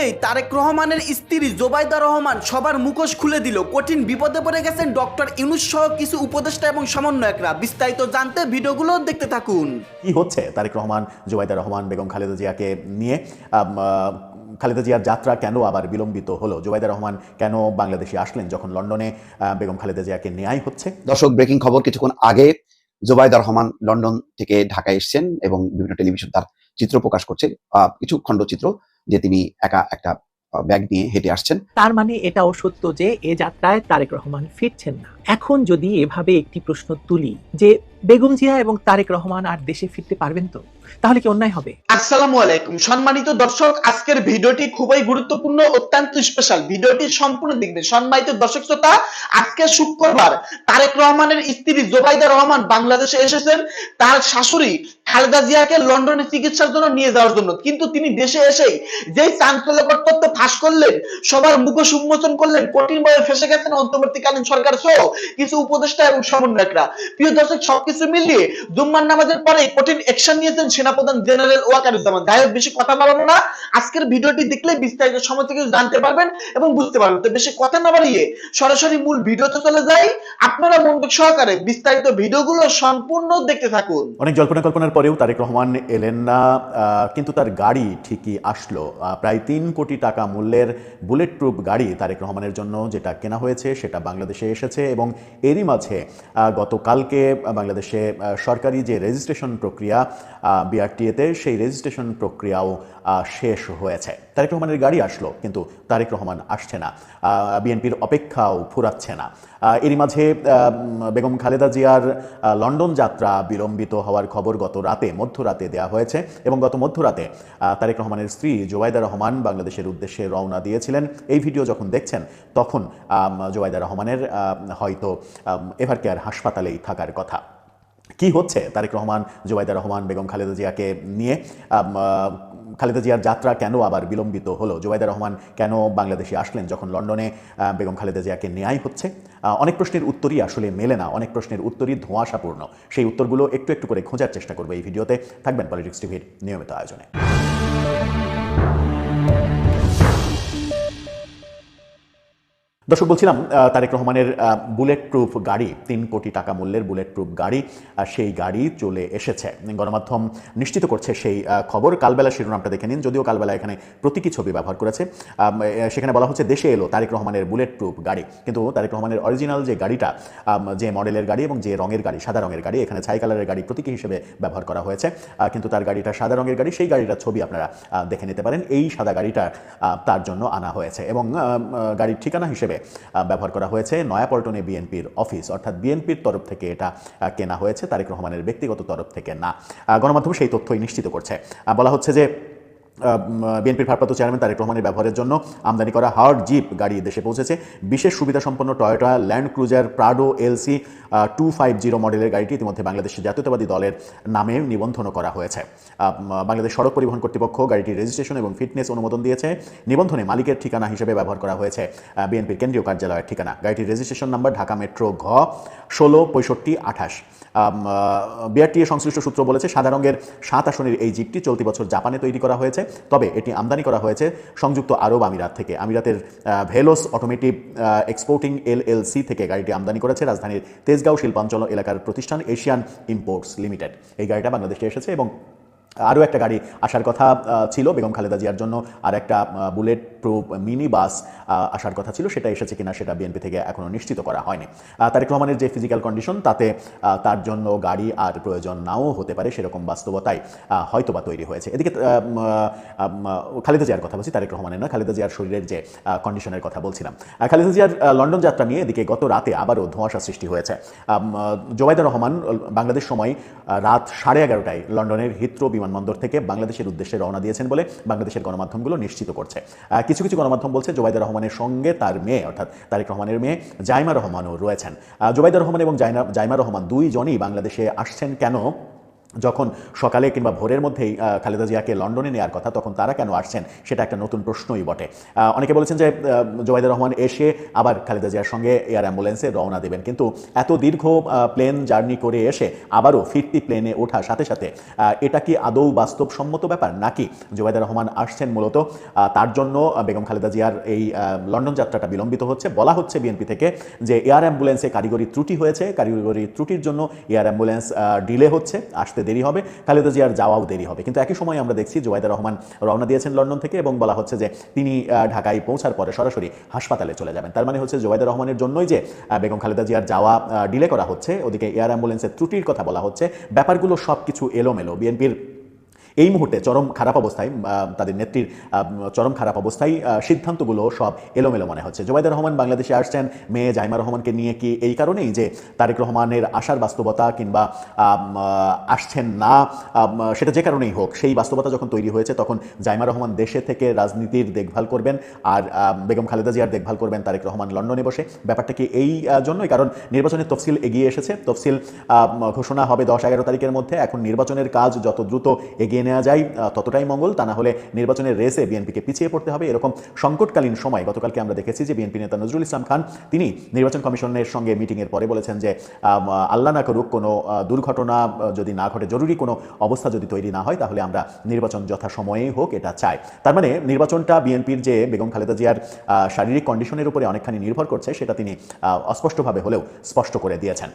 মিলিয়েই তারেক রহমানের স্ত্রী জোবাইদা রহমান সবার মুখোশ খুলে দিল। কঠিন বিপদে পড়ে গেছেন ডক্টর ইউনুস সহ কিছু উপদেষ্টা এবং সমন্বয়করা। বিস্তারিত জানতে ভিডিওগুলো দেখতে থাকুন। কি হচ্ছে তারেক রহমান জুবাইদা রহমান বেগম খালেদা জিয়াকে নিয়ে? খালেদা জিয়ার যাত্রা কেন আবার বিলম্বিত হলো? জুবাইদা রহমান কেন বাংলাদেশে আসলেন যখন লন্ডনে? আহ, বেগম খালেদা জিয়াকে নেয়াই হচ্ছে? দর্শক ব্রেকিং খবর কিছুক্ষণ আগে জোবাইদা রহমান লন্ডন থেকে ঢাকায় এসেছেন এবং বিভিন্ন টেলিভিশন তার চিত্র প্রকাশ করছে। আহ, কিছু খণ্ডচিত্র যে তিনি একা একটা ব্যাগ নিয়ে হেঁটে আসছেন। তার মানে এটাও সত্য যে এ যাত্রায় তারেক রহমান ফিরছেন না। এখন যদি এভাবে একটি প্রশ্ন তুলি যে বেগম জিয়া এবং তারেক রহমান আর দেশে ফিরতে পারবেন তো? তাহলে কি অন্যায় হবে? আসসালামু আলাইকুম। সম্মানিত দর্শক, আজকের ভিডিওটি খুবই গুরুত্বপূর্ণ, অত্যন্ত স্পেশাল ভিডিওটি সম্পূর্ণ দেখবেন। সম্মানিত দর্শক শ্রোতা, আজকে শুক্রবার তারেক রহমানের স্ত্রী জোবাইদা রহমান বাংলাদেশে এসেছেন। তার শাশুড়ি খালেদা জিয়াকে লন্ডনে চিকিৎসার জন্য নিয়ে যাওয়ার জন্য। কিন্তু তিনি দেশে এসেই যেই চাঞ্চল্যকর তথ্য ফাঁস করলেন, সবার মুখোশ উন্মোচন করলেন কঠিনভাবে ফেসে গেছেন অন্তর্বর্তীকালীন সরকার সহ কিছু উপদেষ্টা এবং সমন্বয়করা। প্রিয় দর্শক, সবকিছু মিলিয়ে জুম্মার নামাজের পরে কঠিন অ্যাকশন নিয়েছেন সেনাপ্রধান জেনারেল ওয়াকারুজ্জামান। যাই হোক, বেশি কথা বাড়াবো না। আজকের ভিডিওটি দেখলে বিস্তারিত সমস্ত কিছু জানতে পারবেন এবং বুঝতে পারবেন। তো বেশি কথা না বাড়িয়ে সরাসরি মূল ভিডিওতে চলে যাই। আপনারা মনোযোগ সহকারে বিস্তারিত ভিডিওগুলো সম্পূর্ণ দেখতে থাকুন। অনেক জল্পনা কল্পনার পরেও তারেক রহমান এলেন না কিন্তু তার গাড়ি ঠিকই আসলো। প্রায় তিন কোটি টাকা মূল্যের বুলেট প্রুফ গাড়ি তারেক রহমানের জন্য যেটা কেনা হয়েছে, সেটা বাংলাদেশে এসেছে এবং এরই মাঝে গতকালকে বাংলাদেশে সরকারি যে রেজিস্ট্রেশন প্রক্রিয়া বিআরটিএতে সেই রেজিস্ট্রেশন প্রক্রিয়াও শেষ হয়েছে। তারেক রহমানের গাড়ি আসলো, কিন্তু তারেক রহমান আসছে না। বিএনপির অপেক্ষাও ফুরাচ্ছে না। এরই মাঝে বেগম খালেদা জিয়ার লন্ডন যাত্রা বিলম্বিত হওয়ার খবর গত রাতে, মধ্যরাতে দেওয়া হয়েছে এবং গত মধ্যরাতে তারেক রহমানের স্ত্রী জোবাইদা রহমান বাংলাদেশের উদ্দেশ্যে রওনা দিয়েছিলেন। এই ভিডিও যখন দেখছেন, তখন জোবাইদা রহমানের হয়তো এভার কেয়ার হাসপাতালেই থাকার কথা। কি হচ্ছে? তারেক রহমান, জুবাইদা রহমান, বেগম খালেদা জিয়াকে নিয়ে খালেদা জিয়ার যাত্রা কেন আবার বিলম্বিত হলো? জুবাইদা রহমান কেন বাংলাদেশে আসলেন যখন লন্ডনে বেগম খালেদা জিয়াকে নেয়াই হচ্ছে? অনেক প্রশ্নের উত্তরই আসলে মেলে না, অনেক প্রশ্নের উত্তরই ধোঁয়াশাপূর্ণ। সেই উত্তরগুলো একটু একটু করে খোঁজার চেষ্টা করব এই ভিডিওতে। থাকবেন পলিটিক্স টিভির নিয়মিত আয়োজনে। দর্শক, বলছিলাম তারেক রহমানের বুলেট প্রুফ গাড়ি, তিন কোটি টাকা মূল্যের বুলেট প্রুফ গাড়ি সেই গাড়ি চলে এসেছে। গণমাধ্যম নিশ্চিত করছে সেই খবর। কালবেলা শিরোনামটা দেখে নিন, যদিও কালবেলা এখানে প্রতীকী ছবি ব্যবহার করেছে। সেখানে বলা হচ্ছে, দেশে এলো তারেক রহমানের বুলেট প্রুফ গাড়ি। কিন্তু তারেক রহমানের অরিজিনাল যে গাড়িটা যে মডেলের গাড়ি এবং যে রঙের গাড়ি, সাদা রঙের গাড়ি, এখানে ছাই কালারের গাড়ি প্রতীকী হিসেবে ব্যবহার করা হয়েছে। কিন্তু তার গাড়িটা সাদা রঙের গাড়ি, সেই গাড়িটার ছবি আপনারা দেখে নিতে পারেন। এই সাদা গাড়িটা তার জন্য আনা হয়েছে এবং গাড়ির ঠিকানা হিসেবে ব্যবহার করা হয়েছে নয়াপল্টনে বিএনপির অফিস। অর্থাৎ বিএনপির তরফ থেকে এটা কেনা হয়েছে। তারেক রহমানের ব্যক্তিগত তরফ থেকে না। গণমাধ্যম সেই তথ্যই নিশ্চিত করছে। বলা হচ্ছে যে বিএনপির ভারপ্রাপ্ত চেয়ারম্যান তারেক রহমানের ব্যবহারের জন্য আমদানি করা হার্ড জিপ গাড়ি দেশে পৌঁছেছে। বিশেষ সুবিধা সম্পন্ন Toyota, Land Cruiser, Prado, LC two five zero মডেলের গাড়িটি ইতিমধ্যে বাংলাদেশের জাতীয়তাবাদী দলের নামে নিবন্ধনও করা হয়েছে। বাংলাদেশ সড়ক পরিবহন কর্তৃপক্ষ গাড়িটির রেজিস্ট্রেশন এবং ফিটনেস অনুমোদন দিয়েছে। নিবন্ধনে মালিকের ঠিকানা হিসেবে ব্যবহার করা হয়েছে বিএনপির কেন্দ্রীয় কার্যালয়ের ঠিকানা। গাড়িটির রেজিস্ট্রেশন নাম্বার ঢাকা মেট্রো ঘ ষোলো পঁয়ষট্টি আঠাশ। বিআরটিএ সংশ্লিষ্ট সূত্র বলেছে, সাদা রঙের সাত আসনের এই জিপটি চলতি বছর জাপানে তৈরি করা হয়েছে। তবে এটি আমদানি করা হয়েছে সংযুক্ত আরব আমিরাত থেকে। আমিরাতের ভেলোস অটোমেটিভ এক্সপোর্টিং এলএলসি থেকে গাড়িটি আমদানি করেছে রাজধানীর তেজগাঁও শিল্পাঞ্চল এলাকার প্রতিষ্ঠান এশিয়ান ইম্পোর্টস লিমিটেড। এই গাড়িটা বাংলাদেশে এসেছে এবং আরও একটা গাড়ি আসার কথা ছিল বেগম খালেদা জিয়ার জন্য আর একটা বুলেট প্রুফ মিনি বাস আসার কথা ছিল সেটা এসেছে কিনা সেটা বিএনপি থেকে এখনও নিশ্চিত করা হয়নি। তারেক রহমানের যে ফিজিক্যাল কন্ডিশন তাতে তার জন্য গাড়ি আর প্রয়োজন নাও হতে পারে সেরকম বাস্তবতাই আহ, হয়তোবা তৈরি হয়েছে। এদিকে খালেদা জিয়ার কথা বলছি তারেক রহমানের না খালেদা জিয়ার শরীরের যে কন্ডিশনের কথা বলছিলাম। খালেদা জিয়ার লন্ডন যাত্রা নিয়ে এদিকে গত রাতে আবারও ধোঁয়াশা সৃষ্টি হয়েছে। জোবাইদা রহমান বাংলাদেশ সময় রাত সাড়ে এগারোটায় লন্ডনের হিথ্রো বিমানবন্দর থেকে বাংলাদেশের উদ্দেশ্যে রওনা দিয়েছেন বলে বাংলাদেশের গণমাধ্যমগুলো নিশ্চিত করছে। কিছু কিছু গণমাধ্যম বলছে জোবাইদা রহমানের সঙ্গে তার মেয়ে, অর্থাৎ তারেক রহমানের মেয়ে জাইমা রহমানও রয়েছেন। জোবাইদা রহমান এবং জাইমা রহমান দুইজনই বাংলাদেশে আসছেন কেন? যখন সকালে কিংবা ভোরের মধ্যেই খালেদা জিয়াকে লন্ডনে নেওয়ার কথা, তখন তারা কেন আসছেন, সেটা একটা নতুন প্রশ্নই বটে। অনেকে বলেছেন যে জোবাইদুর রহমান এসে আবার খালেদা জিয়ার সঙ্গে এয়ার অ্যাম্বুলেন্সে রওনা দেবেন। কিন্তু এত দীর্ঘ প্লেন জার্নি করে এসে আবারও ফিরতি প্লেনে ওঠার সাথে সাথে এটা কি আদৌ বাস্তবসম্মত ব্যাপার? নাকি জোবাইদুর রহমান আসছেন মূলত তার জন্য বেগম খালেদা জিয়ার এই লন্ডন যাত্রাটা বিলম্বিত হচ্ছে? বলা হচ্ছে বিএনপি থেকে যে, এয়ার অ্যাম্বুলেন্সে কারিগরি ত্রুটি হয়েছে, কারিগরি ত্রুটির জন্য এয়ার অ্যাম্বুলেন্স ডিলে হচ্ছে, আসতে দেরি হবে, খালেদা জিয়ার যাওয়াও দেরি হবে। কিন্তু একই সময় আমরা দেখছি জোবাইদা রহমান রওনা দিয়েছেন লন্ডন থেকে এবং বলা হচ্ছে যে তিনি ঢাকায় পৌঁছার পরে সরাসরি হাসপাতালে চলে যাবেন। তার মানে হচ্ছে জোয়েদা রহমানের জন্যই যে বেগম খালেদা জিয়ার যাওয়া ডিলে করা হচ্ছে, ওদিকে এয়ার অ্যাম্বুলেন্সের ত্রুটির কথা বলা হচ্ছে, ব্যাপারগুলো সব কিছু এলোমেলো। বিএনপির এই মুহূর্তে চরম খারাপ অবস্থায় তাদের নেত্রীর চরম খারাপ অবস্থায় সিদ্ধান্তগুলো সব এলোমেলো মনে হচ্ছে। জোবাইদা রহমান বাংলাদেশে আসছেন, মেয়ে জাইমা রহমানকে নিয়ে কি এই কারণেই যে তারেক রহমানের আসার বাস্তবতা কিংবা আসছেন না সেটা যে কারণেই হোক, সেই বাস্তবতা যখন তৈরি হয়েছে, তখন জাইমা রহমান দেশে থেকে রাজনীতির দেখভাল করবেন আর বেগম খালেদা জিয়ার দেখভাল করবেন তারেক রহমান লন্ডনে বসে। ব্যাপারটা কি এই জন্যই? কারণ নির্বাচনের তফসিল এগিয়ে এসেছে, তফসিল ঘোষণা হবে দশ এগারো তারিখের মধ্যে। এখন নির্বাচনের কাজ যত দ্রুত এগিয়ে নেওয়া যায় ততটাই মঙ্গল। তা না হলে নির্বাচনের রেসে বিএনপিকে পিছিয়ে পড়তে হবে। এরকম সংকটকালীন সময় গতকালকে আমরা দেখেছি যে বিএনপি নেতা নজরুল ইসলাম খান, তিনি নির্বাচন কমিশনের সঙ্গে মিটিংয়ের পরে বলেছেন যে আল্লাহ না করুক কোনো দুর্ঘটনা যদি না ঘটে, জরুরি কোনো অবস্থা যদি তৈরি না হয়, তাহলে আমরা নির্বাচন যথাসময়েই হোক, এটা চাই। তার মানে নির্বাচনটা বিএনপির যে বেগম খালেদা জিয়ার শারীরিক কন্ডিশনের উপরে অনেকখানি নির্ভর করছে, সেটা তিনি অস্পষ্টভাবে হলেও স্পষ্ট করে দিয়েছেন।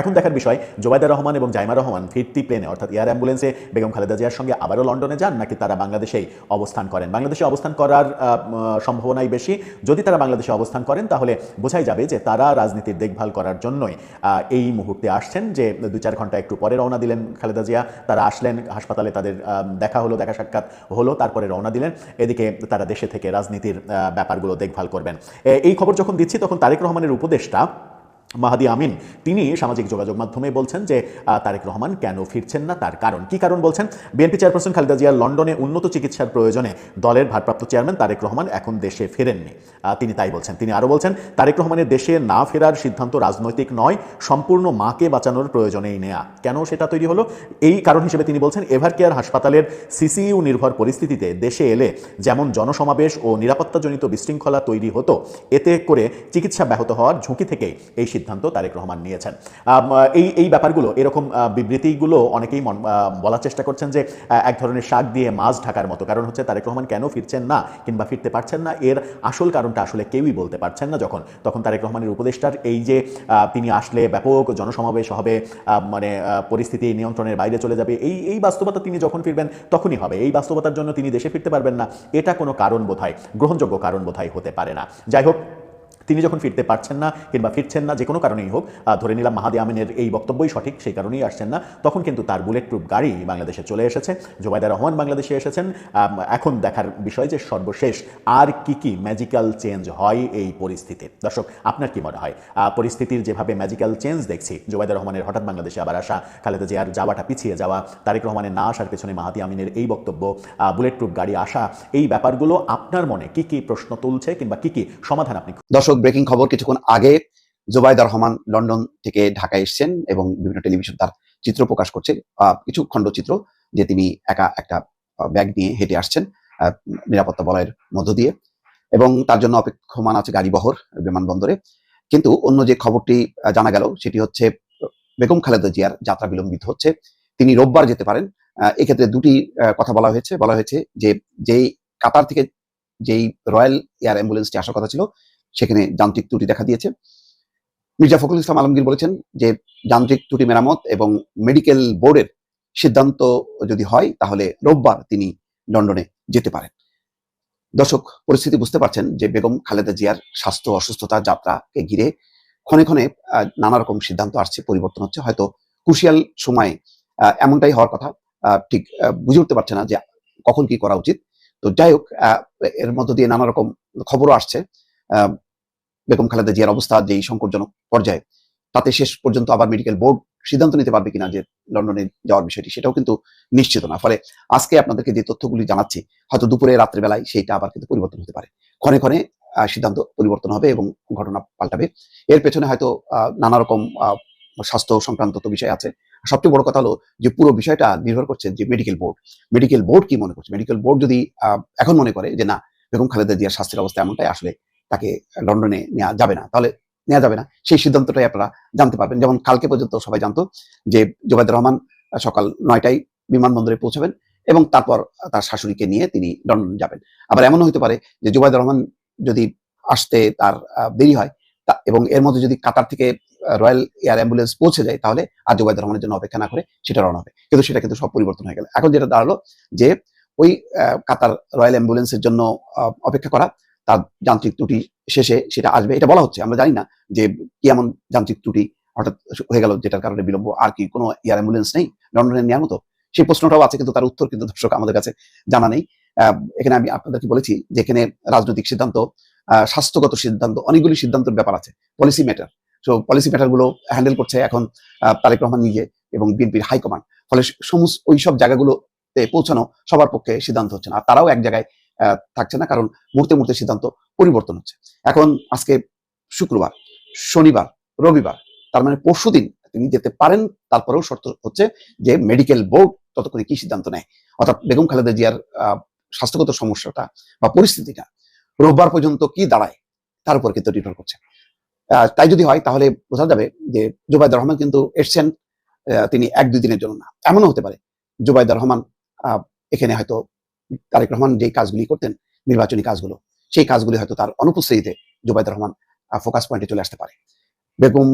এখন দেখার বিষয় জোবাইদা রহমান এবং জাইমা রহমান ফিরতি প্লেনে অর্থাৎ এয়ার অ্যাম্বুলেন্সে বেগম খালেদা জিয়ার সঙ্গে আবারও লন্ডনে যান, নাকি তারা বাংলাদেশেই অবস্থান করেন? বাংলাদেশে অবস্থান করার সম্ভাবনাই বেশি। যদি তারা বাংলাদেশে অবস্থান করেন, তাহলে বোঝাই যাবে যে তারা রাজনীতির দেখভাল করার জন্যই এই মুহূর্তে আসছেন যে দু চার ঘণ্টা একটু পরে রওনা দিলেন খালেদা জিয়া। তারা আসলেন, হাসপাতালে তাদের দেখা হলো, দেখা সাক্ষাৎ হলো, তারপরে রওনা দিলেন। এদিকে তারা দেশে থেকে রাজনীতির ব্যাপারগুলো দেখভাল করবেন। এই খবর যখন দিচ্ছি, তখন তারেক রহমানের উপদেষ্টা মাহাদি আমিন, তিনি সামাজিক যোগাযোগ মাধ্যমে বলছেন যে তারেক রহমান কেন ফিরছেন না, তার কারণ কি কারণ বলছেন? বিএনপি চেয়ারপারসন খালেদা জিয়ার লন্ডনে উন্নত চিকিৎসার প্রয়োজনে দলের ভারপ্রাপ্ত চেয়ারম্যান তারেক রহমান এখন দেশে ফেরেননি। তিনি তাই বলছেন। তিনি আরও বলছেন, তারেক রহমানের দেশে না ফেরার সিদ্ধান্ত রাজনৈতিক নয়, সম্পূর্ণ মাকে বাঁচানোর প্রয়োজনেই নেয়া। কেন সেটা তৈরি হলো? এই কারণ হিসেবে তিনি বলছেন এভার কেয়ার হাসপাতালের সিসিইউ নির্ভর পরিস্থিতিতে দেশে এলে যেমন জনসমাবেশ ও নিরাপত্তাজনিত বিশৃঙ্খলা তৈরি হতো, এতে করে চিকিৎসা ব্যাহত হওয়ার ঝুঁকি থেকেই এই সিদ্ধান্ত তারেক রহমান নিয়েছেন। এই এই ব্যাপারগুলো, এরকম বিবৃতিগুলো অনেকেই বলার চেষ্টা করছেন যে এক ধরনের শাক দিয়ে মাছ ঢাকার মতো। কারণ হচ্ছে তারেক রহমান কেন ফিরছেন না কিংবা ফিরতে পারছেন না? এর আসল কারণটা আসলে কেউই বলতে পারছেন না যখন, তখন তারেক রহমানের উপদেষ্টার এই যে তিনি আসলে ব্যাপক জনসমাবেশ হবে মানে পরিস্থিতি নিয়ন্ত্রণের বাইরে চলে যাবে, এই এই বাস্তবতা তিনি যখন ফিরবেন তখনই হবে। এই বাস্তবতার জন্য তিনি দেশে ফিরতে পারবেন না, এটা কোনো কারণ বোধহয়, গ্রহণযোগ্য কারণ বোধহয় হতে পারে না। যাই হোক তিনি যখন ফিরতে পারছেন না কিংবা ফিরছেন না, যে কোনো কারণেই হোক ধরে নিলাম মাহাদি আমিনের এই বক্তব্যই সঠিক, সেই কারণেই আসছেন না, তখন কিন্তু তার বুলেট প্রুফ গাড়ি বাংলাদেশে চলে এসেছে। জোবাইদা রহমান বাংলাদেশে এসেছেন। এখন দেখার বিষয় যে সর্বশেষ আর কি কি ম্যাজিক্যাল চেঞ্জ হয় এই পরিস্থিতির। দর্শক, আপনার কি মনে হয়? পরিস্থিতির যেভাবে ম্যাজিক্যাল চেঞ্জ দেখছি, জোবাইদা রহমানের হঠাৎ বাংলাদেশে আবার আসা, খালেদা জিয়ার যাওয়াটা পিছিয়ে যাওয়া, তারেক রহমানের না আসার পেছনে মাহাদি আমিনের এই বক্তব্য বুলেট প্রুফ গাড়ি আসা, এই ব্যাপারগুলো আপনার মনে কি কি প্রশ্ন তুলছে কিংবা কি কি সমাধান আপনি দর্শক ব্রেকিং খবর কিছুক্ষণ আগে জোবাইদা রহমান লন্ডন থেকে ঢাকায় এসেছেন এবং বিভিন্ন টেলিভিশন তার চিত্র প্রকাশ করছে কিছু খণ্ডচিত্র যে তিনি একা একটা ব্যাগ নিয়ে হেঁটে আসছেন নিরাপত্তা বলয়ের মধ্য দিয়ে এবং তার জন্য অপেক্ষমান আছে গাড়িবহর বিমানবন্দরে। কিন্তু অন্য যে খবরটি জানা গেল সেটি হচ্ছে, বেগম খালেদা জিয়ার যাত্রা বিলম্বিত হচ্ছে। তিনি রোববার যেতে পারেন। এক্ষেত্রে দুটি কথা বলা হয়েছে। বলা হয়েছে যে, যেই কাতার থেকে যেই রয়্যাল এয়ার অ্যাম্বুলেন্সটি আসার কথা ছিল সেখানে যান্ত্রিক ত্রুটি দেখা দিয়েছে। মির্জা ফখরুল ইসলাম আলমগীর বলেছেন যে, যান্ত্রিক ত্রুটি মেরামত এবং মেডিকেল বোর্ডের সিদ্ধান্ত যদি হয়, তাহলে রোববার তিনি লন্ডনে যেতে পারেন। দর্শক, পরিস্থিতি বুঝতে পারছেন যে, বেগম খালেদা জিয়ার স্বাস্থ্য অসুস্থতা যাত্রাকে ঘিরে ক্ষণে ক্ষণে নানা রকম সিদ্ধান্ত আসছে, পরিবর্তন হচ্ছে। হয়তো ক্রুশিয়াল সময়ে এমনটাই হওয়ার কথা ঠিক বুঝে উঠতে পারছে না যে, কখন কি করা উচিত। তো যাই হোক এর মধ্য দিয়ে নানা রকম খবরও আসছে। বেগম খালেদা জিয়ার অবস্থা যেই সংকটজনক পর্যায়ে, তাতে শেষ পর্যন্ত আবার মেডিকেল বোর্ড সিদ্ধান্ত নিতে পারবে কিনা যে লন্ডনে যাওয়ার বিষয়টি, সেটাও কিন্তু নিশ্চিত না। ফলে আজকে আপনাদেরকে যে তথ্যগুলি জানাচ্ছি, হয়তো দুপুরে, রাত্রে বেলায় সেইটা আবার কিন্তু পরিবর্তন হতে পারে। ক্ষণে ক্ষণে সিদ্ধান্ত পরিবর্তন হবে এবং ঘটনা পাল্টাবে। এর পেছনে হয়তো নানা রকম স্বাস্থ্য সংক্রান্ত তো বিষয় আছে। সবচেয়ে বড় কথা হলো যে পুরো বিষয়টা নির্ভর করছে যে মেডিকেল বোর্ড মেডিকেল বোর্ড কি মনে করছে? মেডিকেল বোর্ড যদি এখন মনে করে যে না, বেগম খালেদা জিয়ার স্বাস্থ্যের অবস্থা এমনটাই, আসলে তাকে লন্ডনে নেওয়া যাবে না। তাহলে নেওয়া যাবে না। সেই সিদ্ধান্তটাই আপনারা জানতে পারবেন। যেমন কালকে পর্যন্ত সবাই জানতো যে জোবায়দ রহমান সকাল নয়টায় বিমানবন্দরে পৌঁছাবেন এবং তারপর তার শাশুড়িকে নিয়ে তিনি লন্ডন যাবেন। আবার এমনও হতে পারে যে জুবাইদ রহমান যদি আসতে তার দেরি হয় এবং এর মধ্যে যদি কাতার থেকে রয়্যাল এয়ার অ্যাম্বুলেন্স পৌঁছে যায়, তাহলে আর জুবাইদ রহমানের জন্য অপেক্ষা না করে সেটা রওনা হবে। কিন্তু সেটা কিন্তু সব পরিবর্তন হয়ে গেল। এখন যেটা দাঁড়াল যে ওই কাতার রয়্যাল অ্যাম্বুলেন্সের জন্য অপেক্ষা করা তার যান্ত্রিক ত্রুটি শেষে সেটা আসবে। এটা বলা হচ্ছে, আমরা জানি না যে কি এমন যান্ত্রিক ত্রুটি হঠাৎ হয়ে গেল যেটার কারণে বিলম্ব। আর কি কোনো এয়ার অ্যাম্বুলেন্স নেই লন্ডনে নেওয়ার মতো সেই প্রশ্নটাও আছে, কিন্তু তার উত্তর কিন্তু দর্শক আমাদের কাছে জানা নেই। এখানে আমি আপনাদেরকে বলেছি যে এখানে রাজনৈতিক সিদ্ধান্ত স্বাস্থ্যগত সিদ্ধান্ত, অনেকগুলি সিদ্ধান্তের ব্যাপার আছে। পলিসি ম্যাটার সো পলিসি ম্যাটারগুলো হ্যান্ডেল করছে এখন তারেক রহমান নিজে এবং বিএনপির হাইকমান্ড ফলে সমস্ত ওই সব জায়গাগুলোতে পৌঁছানো সবার পক্ষে সিদ্ধান্ত হচ্ছে না। আর তারাও এক জায়গায় থাকছে না, কারণ মুহূর্তে মুহূর্তে সিদ্ধান্ত পরিবর্তন হচ্ছে। এখন আজকে শুক্রবার, শনিবার, রবিবার, তার মানে পরশুদিন তিনি যেতে পারেন, তারপরেও শর্ত হচ্ছে যে মেডিকেল বোর্ড ততক্ষণে কি সিদ্ধান্ত নেয়। অর্থাৎ বেগম খালেদা জিয়ার স্বাস্থ্যগত সমস্যাটা বা পরিস্থিতিটা রোববার পর্যন্ত কি দাঁড়ায়, তার উপর কিন্তু নির্ভর করছে। তাই যদি হয়, তাহলে বোঝা যাবে যে জুবাইদুর রহমান কিন্তু এসছেন তিনি এক দুই দিনের জন্য না। এমনও হতে পারে জুবাইদুর রহমান এখানে হয়তো তারেক রহমান যে কাজগুলি করতেন, নির্বাচনী কাজগুলো, সেই কাজগুলি হয়তো তার অনুপস্থিতিতে জুবাইদুর রহমান ফোকাস পয়েন্টে চলে আসতে পারে। বেগম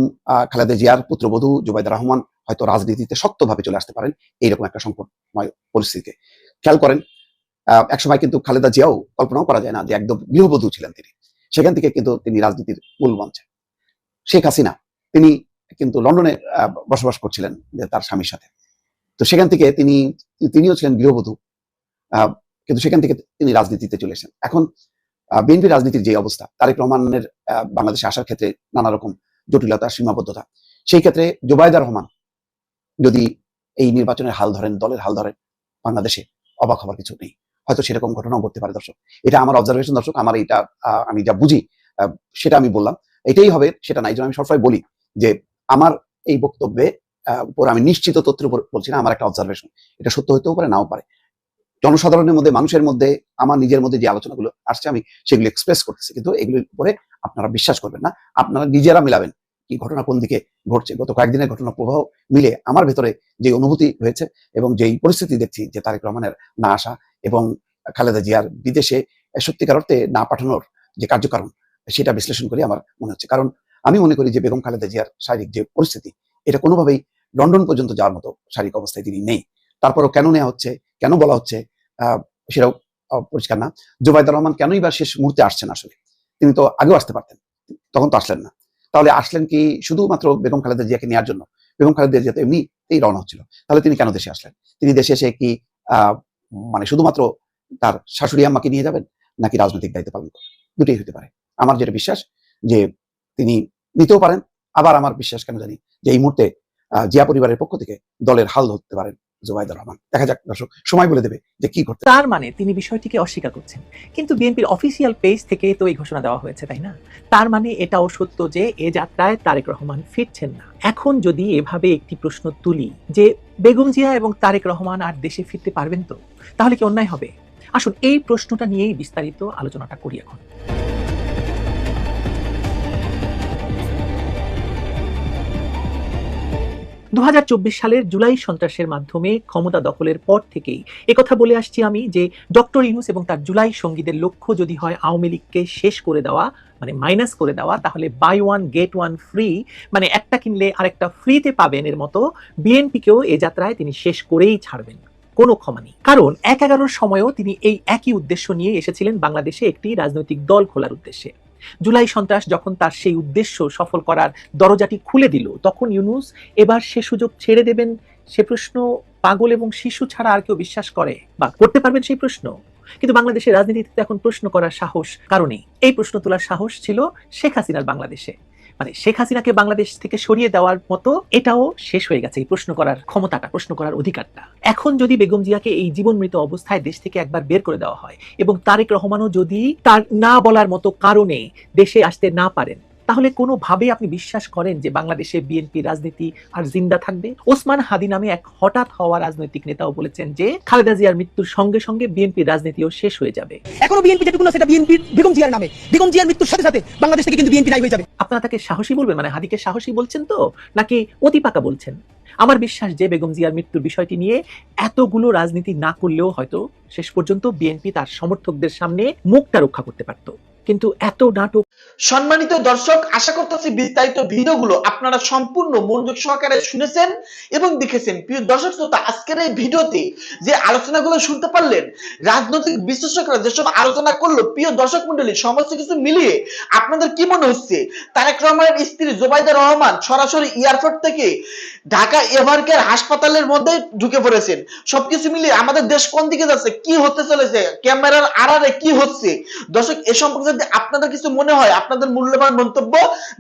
খালেদা জিয়ার পুত্রবধূ জুবাইদুর রহমান হয়তো রাজনীতিতে শক্তভাবে চলে আসতে পারেন, এইরকম একটা সংকটময় পরিস্থিতিকে খেয়াল করেন একসময় কিন্তু খালেদা জিয়াও কল্পনাও করা যায় না যে একদম গৃহবধূ ছিলেন তিনি। সেখান থেকে কিন্তু তিনি রাজনীতির মূল মঞ্চে। শেখ হাসিনা, তিনি কিন্তু লন্ডনে বসবাস করছিলেন তার স্বামীর সাথে। তো সেখান থেকে তিনি, তিনিও ছিলেন গৃহবধূ। কিন্তু সেখান থেকে তিনি রাজনীতিতে চলে এসেছেন। এখন বিএনপি রাজনীতির যে অবস্থা, তারেক রহমানের বাংলাদেশে আসার ক্ষেত্রে নানা রকম জটিলতা, সীমাবদ্ধতা, সেই ক্ষেত্রে জোবায়দা রহমান যদি এই নির্বাচনের হাল ধরেন, দলের হাল ধরেন, বাংলাদেশে অবাক হওয়ার কিছু নেই। হয়তো সেরকম ঘটনাও ঘটতে পারে, দর্শক। এটা আমার অবজারভেশন দর্শক। আমার এটা আমি যা বুঝি সেটা আমি বললাম। এটাই হবে, সেটা নাই আমি সবসময় বলি যে আমার এই বক্তব্যে উপর আমি নিশ্চিত তথ্যের উপর বলছি না, আমার একটা অবজারভেশন এটা সত্য হতেও পারে, নাও পারে। জনসাধারণের মধ্যে, মানুষের মধ্যে, আমার নিজের মধ্যে যে আলোচনাগুলো আসছে, আমি সেগুলো এক্সপ্রেস করতেছি। কিন্তু এগুলির উপরে আপনারা বিশ্বাস করবেন না। আপনারা নিজেরা মিলাবেন কি ঘটনা কোন দিকে ঘটছে। গত কয়েকদিনের ঘটনা প্রবাহ মিলে আমার ভেতরে যে অনুভূতি হয়েছে এবং যেই পরিস্থিতি দেখছি যে তারেক রহমানের না আসা এবং খালেদা জিয়ার বিদেশে সত্যিকার অর্থে না পাঠানোর যে কার্যকারণ, সেটা বিশ্লেষণ করে আমার মনে হচ্ছে। কারণ আমি মনে করি যে বেগম খালেদা জিয়ার শারীরিক যে পরিস্থিতি, এটা কোনোভাবেই লন্ডন পর্যন্ত যাওয়ার মতো শারীরিক অবস্থায় তিনি নেই। তারপরও কেন নেওয়া হচ্ছে? কেন বলা হচ্ছে? সেটাও পরিষ্কার না। জুবাইদুর রহমান কেনই বা শেষ মুহূর্তে আসছেন আসলে? তিনি তো আগেও আসতে পারতেন, তখন তো আসলেন না। তাহলে আসলেন কি শুধুমাত্র বেগম খালেদা জিয়াকে নেওয়ার জন্য? বেগম খালেদা জিয়া তো এমনিতেই রওনা হচ্ছিল। তাহলে তিনি কেন দেশে আসলেন? তিনি দেশে এসে কি মানে শুধুমাত্র তার শাশুড়ি আম্মাকে নিয়ে যাবেন? নাকি রাজনৈতিক দায়িত্ব পালন করবেন? দুটোই হতে পারে। আমার যেটা বিশ্বাস যে তিনি নিতেও পারেন, আবার আমার বিশ্বাস কেন জানি যে এই মুহূর্তে জিয়া পরিবারের পক্ষ থেকে দলের হাল ধরতে পারেন। রহমান। দেখা যাক, দর্শক, সময় বলে দেবে যে কি করতে তার মানে তিনি বিষয়টিকে অস্বীকার করছেন। কিন্তু বিএনপির অফিসিয়াল পেজ থেকে তো এই ঘোষণা দেওয়া হয়েছে, তাই না? তার মানে এটাও সত্য যে এ যাত্রায় তারেক রহমান ফিরছেন না। এখন যদি এভাবে একটি প্রশ্ন তুলি যে বেগম জিয়া এবং তারেক রহমান আর দেশে ফিরতে পারবেন তো? তাহলে কি অন্যায় হবে? আসুন এই প্রশ্নটা নিয়েই বিস্তারিত আলোচনাটা করি এখন। দু হাজার চব্বিশ সালের জুলাই সন্ত্রাসের মাধ্যমে ক্ষমতা দখলের পর থেকেই একথা বলে আসছি আমি যে ডক্টর ইউনুস এবং তার জুলাই সঙ্গীদের লক্ষ্য যদি হয় আওয়ামী লীগকে শেষ করে দেওয়া মানে মাইনাস করে দেওয়া, তাহলে buy one get one free মানে একটা কিনলে আরেকটা ফ্রিতে পাবেন এর মতো বিএনপিকেও এ যাত্রায় তিনি শেষ করেই ছাড়বেন, কোনো ক্ষমা নেই। কারণ এক এগারোর সময়ও তিনি এই একই উদ্দেশ্য নিয়ে এসেছিলেন বাংলাদেশে একটি রাজনৈতিক দল খোলার উদ্দেশ্যে। জুলাই সন্ত্রাস যখন তার সেই উদ্দেশ্য সফল করার দরজাটি খুলে দিল, তখন ইউনুস এবার সে সুযোগ ছেড়ে দেবেন, সে প্রশ্ন পাগল এবং শিশু ছাড়া আর কেউ বিশ্বাস করে বা করতে পারবেন সেই প্রশ্ন। কিন্তু বাংলাদেশের রাজনীতিতে এখন প্রশ্ন করার সাহস কারণে এই প্রশ্ন তোলার সাহস ছিল শেখ হাসিনার বাংলাদেশে। মানে শেখ হাসিনাকে বাংলাদেশ থেকে সরিয়ে দেওয়ার মতো এটাও শেষ হয়ে গেছে এই প্রশ্ন করার ক্ষমতাটা, প্রশ্ন করার অধিকারটা। এখন যদি বেগম জিয়াকে এই জীবন মৃত অবস্থায় দেশ থেকে একবার বের করে দেওয়া হয় এবং তারেক রহমানও যদি তার না বলার মতো কারণে দেশে আসতে না পারেন তাহলে কোনোভাবে আপনি বিশ্বাস করেন যে বাংলাদেশে বিএনপি রাজনীতি আর জিন্দা থাকবে? ওসমান হাদি নামে এক হঠাৎ হওয়া রাজনৈতিক নেতাও বলেছেন যে খালেদা জিয়ার মৃত্যুর সঙ্গে সঙ্গে বিএনপি রাজনীতিও শেষ হয়ে যাবে। এখনও বিএনপি যেটুকু না সেটা বিএনপি বেগম জিয়ার নামে। বেগম জিয়ার মৃত্যুর সাথে সাথে বাংলাদেশ থেকে কিন্তু বিএনপি নাই হয়ে যাবে। আপনারা তাকে সাহসী বলবেন? মানে হাদিকে সাহসী বলছেন তো? নাকি অতি পাকা বলছেন? আমার বিশ্বাস যে বেগম জিয়ার মৃত্যুর বিষয়টি নিয়ে এতগুলো রাজনীতি না করলেও হয়তো শেষ পর্যন্ত বিএনপি তার সমর্থকদের সামনে মুখটা রক্ষা করতে পারত। কিন্তু এত নাটক সম্মানিত দর্শক, আশা করতেছি বিস্তারিত ভিডিওগুলো আপনারা সম্পূর্ণ মনোযোগ সহকারে শুনেছেন এবং দেখেছেন। প্রিয় দর্শক শ্রোতা, আজকের এই ভিডিওতে যে আলোচনাগুলো শুনতে পারলেন, রাজনৈতিক বিশ্লেষকরা যেসব আলোচনা করল, প্রিয় দর্শক মন্ডলী সমস্ত কিছু মিলিয়ে আপনাদের কি মনে হচ্ছে? তারেক রহমানের স্ত্রী জোবাইদা রহমান সরাসরি এয়ারপোর্ট থেকে ঢাকা এভারকেয়ার হাসপাতালের মধ্যে ঢুকে পড়েছেন। সবকিছু মিলিয়ে আমাদের দেশ কোন দিকে যাচ্ছে? কি হতে চলেছে? ক্যামেরার আড়ালে কি হচ্ছে? দর্শক, এ সম্পর্কে যদি আপনাদের কিছু মনে হয়, আপনাদের মূল্যবান মন্তব্য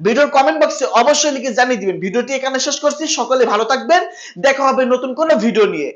ভিডিওর কমেন্ট বক্সে অবশ্যই লিখে জানিয়ে দিবেন। ভিডিওটি এখানে শেষ করছি। সকলে ভালো থাকবেন। দেখা হবে নতুন কোনো ভিডিও নিয়ে।